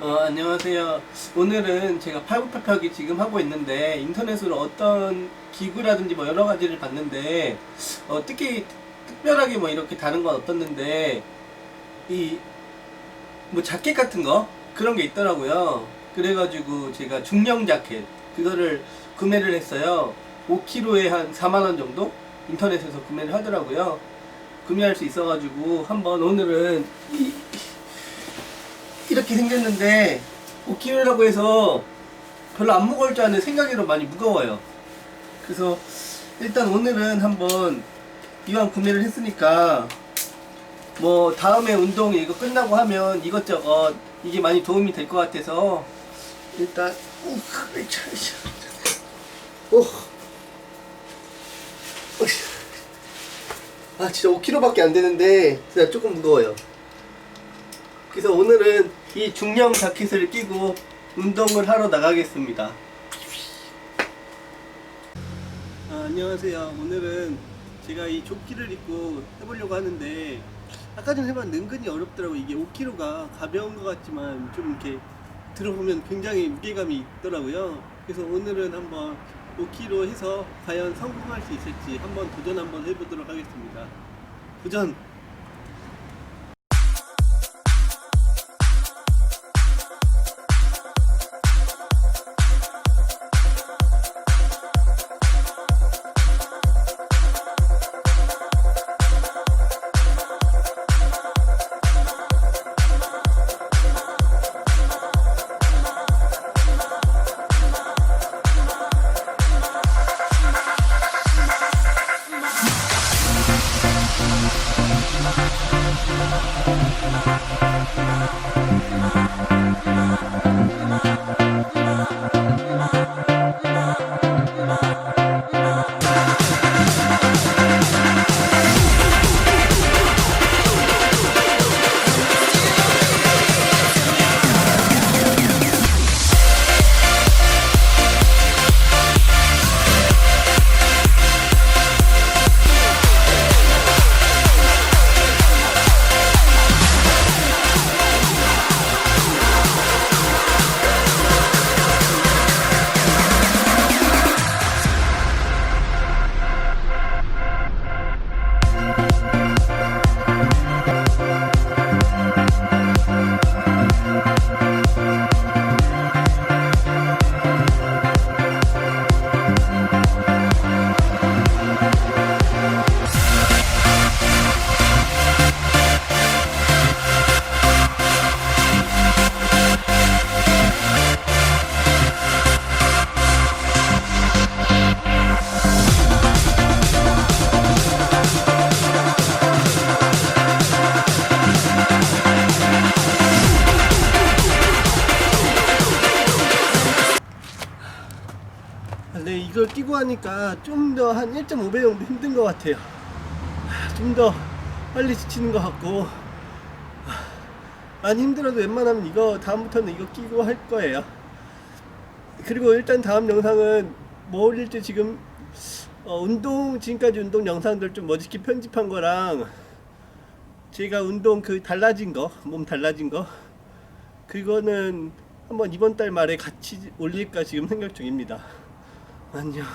어, 안녕하세요. 오늘은 제가 팔굽혀펴기 지금 하고 있는데 인터넷으로 어떤 기구라든지 뭐 여러 가지를 봤는데 어, 특히 특별하게 뭐 이렇게 다른 건 없었는데 이 뭐 자켓 같은 거 그런 게 있더라고요. 그래가지고 제가 중량 자켓 그거를 구매를 했어요. 5kg에 한 4만 원 정도 인터넷에서 구매를 하더라고요. 구매할 수 있어가지고 한번 오늘은 이, 이렇게 생겼는데 5kg라고 해서 별로 안 무거울 줄 아는 생각으로 많이 무거워요. 그래서 일단 오늘은 한번 이왕 구매를 했으니까 뭐 다음에 운동 이거 끝나고 하면 이것저것 이게 많이 도움이 될 것 같아서 일단. 오. 아 진짜 5kg밖에 안 되는데 진짜 조금 무거워요. 그래서 오늘은 이 중량 자켓을 끼고 운동을 하러 나가겠습니다. 아, 안녕하세요. 오늘은 제가 이 조끼를 입고 해보려고 하는데 아까 전에 해봤는데 은근히 어렵더라고요. 이게 5kg가 가벼운 것 같지만 좀 이렇게 들어보면 굉장히 무게감이 있더라고요. 그래서 오늘은 한번 5kg 해서 과연 성공할 수 있을지 한번 도전 한번 해보도록 하겠습니다. 도전! 이걸 끼고 하니까 좀 더 한 1.5배 정도 힘든 것 같아요. 좀 더 빨리 지치는 것 같고 안 힘들어도 웬만하면 이거 다음부터는 이거 끼고 할 거예요. 그리고 일단 다음 영상은 뭐 올릴지 지금 어, 운동 지금까지 운동 영상들 좀 멋있게 편집한 거랑 제가 운동 그 달라진 거 몸 달라진 거 그거는 한번 이번 달 말에 같이 올릴까 지금 생각 중입니다. 안녕.